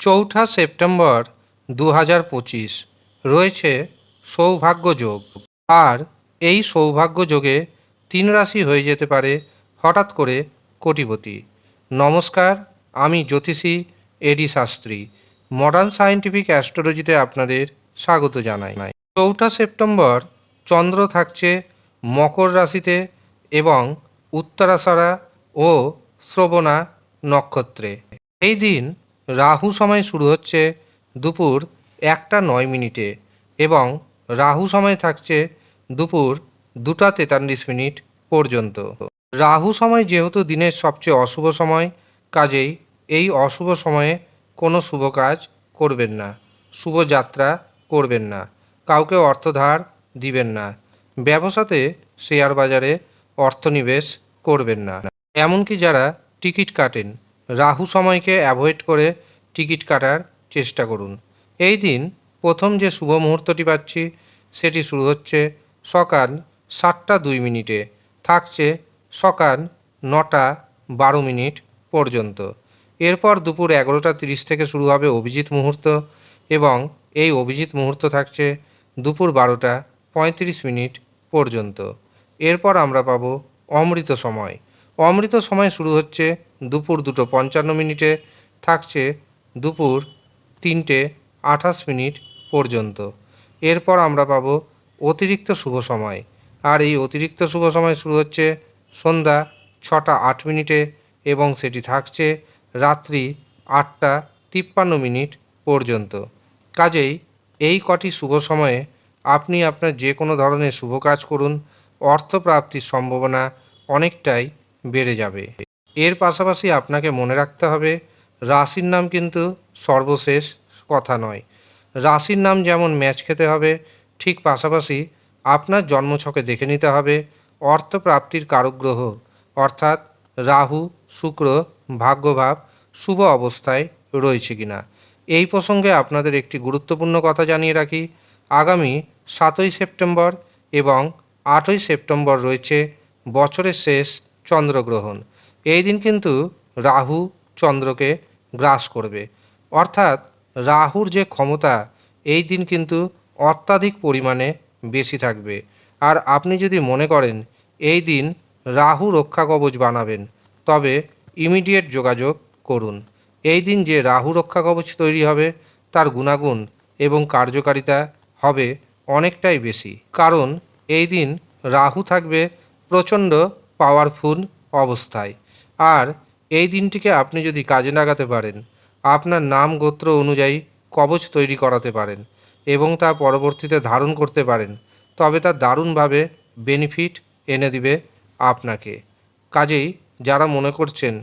চৌঠা সেপ্টেম্বর দু হাজার পঁচিশ। রয়েছে সৌভাগ্য যোগ। আর এই সৌভাগ্য যোগে তিন রাশি হয়ে যেতে পারে হঠাৎ করে কোটিপতি। নমস্কার, আমি জ্যোতিষী A D Shastri. Modern scientific অ্যাস্ট্রোলজিতে আপনাদের স্বাগত জানাই। চৌঠা সেপ্টেম্বর, চন্দ্র থাকছে মকর রাশিতে এবং উত্তরাষাঢ়া ও শ্রবণা নক্ষত্রে। এই দিন রাহু সময় শুরু হচ্ছে দুপুর একটা নয় মিনিটে এবং রাহু সময় থাকছে দুপুর দুটা তেতাল্লিশ মিনিট পর্যন্ত। রাহু সময় যেহেতু দিনের সবচেয়ে অশুভ সময়, কাজেই এই অশুভ সময়ে কোনো শুভ কাজ করবেন না, শুভ যাত্রা করবেন না, কাউকে অর্থ ধার দিবেন না, ব্যবসাতে শেয়ার বাজারে অর্থনিবেশ করবেন না। এমনকি যারা টিকিট কাটেন, রাহু সময়কে অ্যাভয়েড করে টিকিট কাটার চেষ্টা করুন। এই দিন প্রথম যে শুভ মুহূর্তটি পাচ্ছি, সেটি শুরু হচ্ছে সকাল সাতটা দুই মিনিটে। থাকছে সকাল নটা বারো মিনিট পর্যন্ত। এরপর দুপুর এগারোটা তিরিশ থেকে শুরু হবে অভিজিৎ মুহূর্ত এবং এই অভিজিৎ মুহূর্ত থাকছে দুপুর বারোটা পঁয়ত্রিশ মিনিট পর্যন্ত। এরপর আমরা পাবো অমৃত সময়। অমৃত সময় শুরু হচ্ছে দুপুর দুটো পঞ্চান্ন মিনিটে। থাকছে দুপুর তিনটে আঠাশ মিনিট পর্যন্ত। এরপর আমরা পাবো অতিরিক্ত শুভ সময়। আর এই অতিরিক্ত শুভ সময় শুরু হচ্ছে সন্ধ্যা ছটা আট মিনিটে এবং সেটি থাকছে রাত্রি আটটা তিপ্পান্ন মিনিট পর্যন্ত। কাজেই এই কটি শুভ সময়ে আপনি আপনার যে কোনো ধরনের শুভ কাজ করুন, অর্থপ্রাপ্তির সম্ভাবনা অনেকটাই বেড়ে যাবে। এর পাশাপাশি আপনাকে মনে রাখতে হবে রাশির নাম কিন্তু সর্বশেষ কথা নয়। রাশির নাম যেমন ম্যাচ খেতে হবে, ঠিক পাশাপাশি আপনার জন্মছকে দেখে নিতে হবে, অর্থপ্রাপ্তির কারক গ্রহ অর্থাৎ রাহু, শুক্র, ভাগ্যভাব, শুভ অবস্থায় রয়েছে কিনা। এই প্রসঙ্গে আপনাদের একটি গুরুত্বপূর্ণ কথা জানিয়ে রাখি। আগামী সাতই সেপ্টেম্বর এবং আটই সেপ্টেম্বর রয়েছে বছরের শেষ চন্দ্রগ্রহণ। এই দিন কিন্তু রাহু চন্দ্রকে গ্রাস করবে। অর্থাৎ রাহুর যে ক্ষমতা, এই দিন কিন্তু অত্যাধিক পরিমাণে বেশি থাকবে। আর আপনি যদি মনে করেন, এই দিন রাহু রক্ষা কবচ বানাবেন, তবে ইমিডিয়েট যোগাযোগ করুন। এই দিন যে রাহু রক্ষা কবচ তৈরি হবে, তার গুণাগুণ এবং কার্যকারিতা হবে অনেকটাই বেশি। কারণ এই দিন রাহু থাকবে প্রচণ্ড পাওয়ারফুল অবস্থায়। আর এই দিনটিকে আপনি যদি কাজে লাগাতে পারেন, আপনার নাম গোত্র অনুযায়ী কবচ তৈরি করাতে পারেন এবং তা পরবর্তীতে ধারণ করতে পারেন, তবে তা দারুণভাবে বেনিফিট এনে দিবে আপনাকে। কাজেই যারা মনে করছেন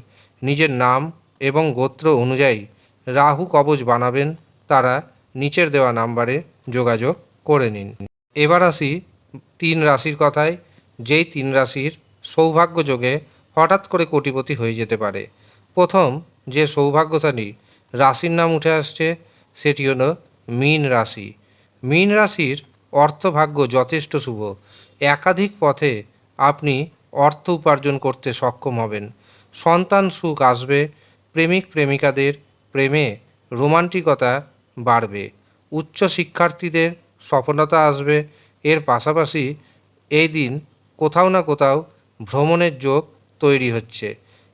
নিজের নাম এবং গোত্র অনুযায়ী রাহু কবচ বানাবেন, তারা নিচের দেওয়া নাম্বারে যোগাযোগ করে নিন। এবার আসি তিন রাশির কথায়, যেই তিন রাশির সৌভাগ্য যোগে হঠাৎ করে কোটিপতি হয়ে যেতে পারে। প্রথম যে সৌভাগ্যশালী রাশির নাম উঠে আসছে, সেটি হলো মীন রাশি। মীন রাশির অর্থভাগ্য যথেষ্ট শুভ। একাধিক পথে আপনি অর্থ উপার্জন করতে সক্ষম হবেন। সন্তান সুখ আসবে, প্রেমিক প্রেমিকাদের প্রেমে রোমান্টিকতা বাড়বে। উচ্চ শিক্ষার্থীদের সফলতা আসবে। এর পাশাপাশি এই দিন কোথাও না কোথাও ভ্রমণের যোগ তৈরি হচ্ছে।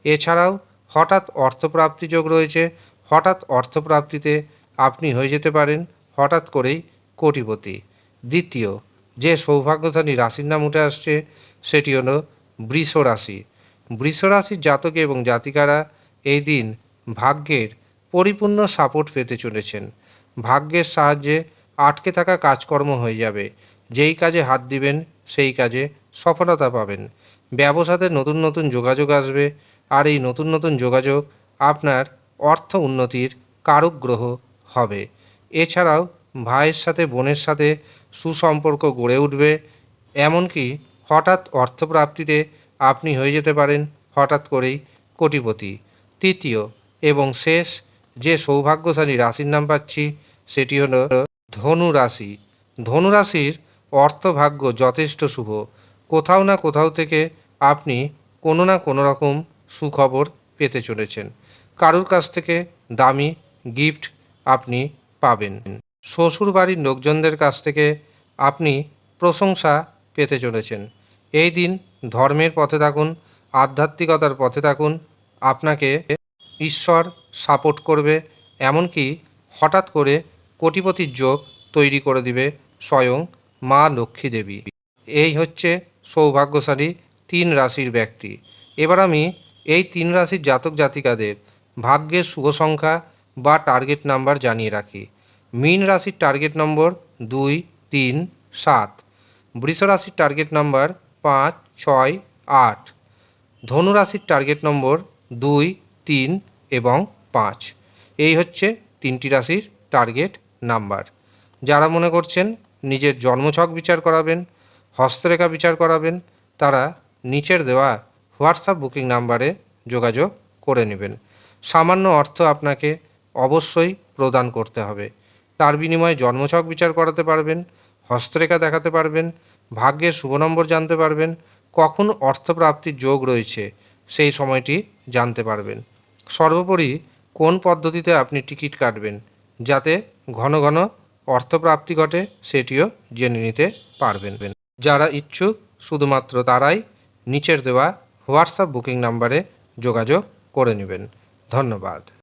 এছাড়াও হঠাৎ অর্থপ্রাপ্তি যোগ রয়েছে। হঠাৎ অর্থপ্রাপ্তিতে আপনি হয়ে যেতে পারেন হঠাৎ করেই কোটিপতি। দ্বিতীয়, যে সৌভাগ্যধানী রাশির নাম উঠে আসছে সেটি হলো বৃষ রাশি। বৃষ রাশির জাতক এবং জাতিকারা এই দিন ভাগ্যের পরিপূর্ণ সাপোর্ট পেতে চলেছেন। ভাগ্যের সাহায্যে আটকে থাকা কাজকর্ম হয়ে যাবে। যেই কাজে হাত দিবেন, সেই কাজে সফলতা পাবেন। ব্যবসাতে নতুন নতুন যোগাযোগ আসবে আর এই নতুন নতুন যোগাযোগ আপনার অর্থ উন্নতির কারক গ্রহ হবে। এছাড়াও ভাইয়ের সাথে, বোনের সাথে সুসম্পর্ক গড়ে উঠবে। এমনকি হঠাৎ অর্থপ্রাপ্তিতে আপনি হয়ে যেতে পারেন হঠাৎ করেই কোটিপতি। তৃতীয় এবং শেষ যে সৌভাগ্যশালী রাশির নাম পাচ্ছি, সেটি হলো ধনু রাশি ধনু রাশির অর্থভাগ্য যথেষ্ট শুভ। কোথাও না কোথাও থেকে আপনি কোনো না কোনো রকম সুখবর পেতে চলেছেন। কারুর কাছ থেকে দামি গিফট আপনি পাবেন। শ্বশুর বাড়ির লোকজনদের কাছ থেকে আপনি প্রশংসা পেতে চলেছেন। এই দিন ধর্মের পথে থাকুন, আধ্যাত্মিকতার পথে থাকুন, আপনাকে ঈশ্বর সাপোর্ট করবে, এমনকি হঠাৎ করে কোটিপতির যোগ তৈরি করে দিবে স্বয়ং মা লক্ষ্মী দেবী। এই হচ্ছে সৌভাগ্যশালী তিন রাশির ব্যক্তি। এবার আমি এই তিন রাশির জাতক জাতিকাদের ভাগ্যের শুভ সংখ্যা বা টার্গেট নাম্বার জানিয়ে রাখি। মীন রাশির টার্গেট নম্বর দুই, তিন, সাত। বৃষ রাশির টার্গেট নাম্বার পাঁচ, ছয়, আট। ধনু রাশির টার্গেট নম্বর দুই, তিন এবং পাঁচ। এই হচ্ছে তিনটি রাশির টার্গেট নাম্বার যারা মনে করছেন নিজের জন্মছক বিচার করাবেন হস্তরেখা বিচার করাবেন, তারা নিচের দেওয়া হোয়াটসঅ্যাপ বুকিং নাম্বারে যোগাযোগ করে নেবেন। সামান্য অর্থ আপনাকে অবশ্যই প্রদান করতে হবে। তার বিনিময়ে জন্মছক বিচার করাতে পারবেন, হস্তরেখা দেখাতে পারবেন, ভাগ্যের শুভ নম্বর জানতে পারবেন, কখন অর্থপ্রাপ্তির যোগ রয়েছে সেই সময়টি জানতে পারবেন। সর্বোপরি কোন পদ্ধতিতে আপনি টিকিট কাটবেন, যাতে ঘন ঘন অর্থপ্রাপ্তি ঘটে সেটিও জেনে নিতে পারবেন। যারা ইচ্ছুক শুধুমাত্র তারাই নিচের দেওয়া হোয়াটসঅ্যাপ বুকিং নাম্বারে যোগাযোগ করে নেবেন। ধন্যবাদ।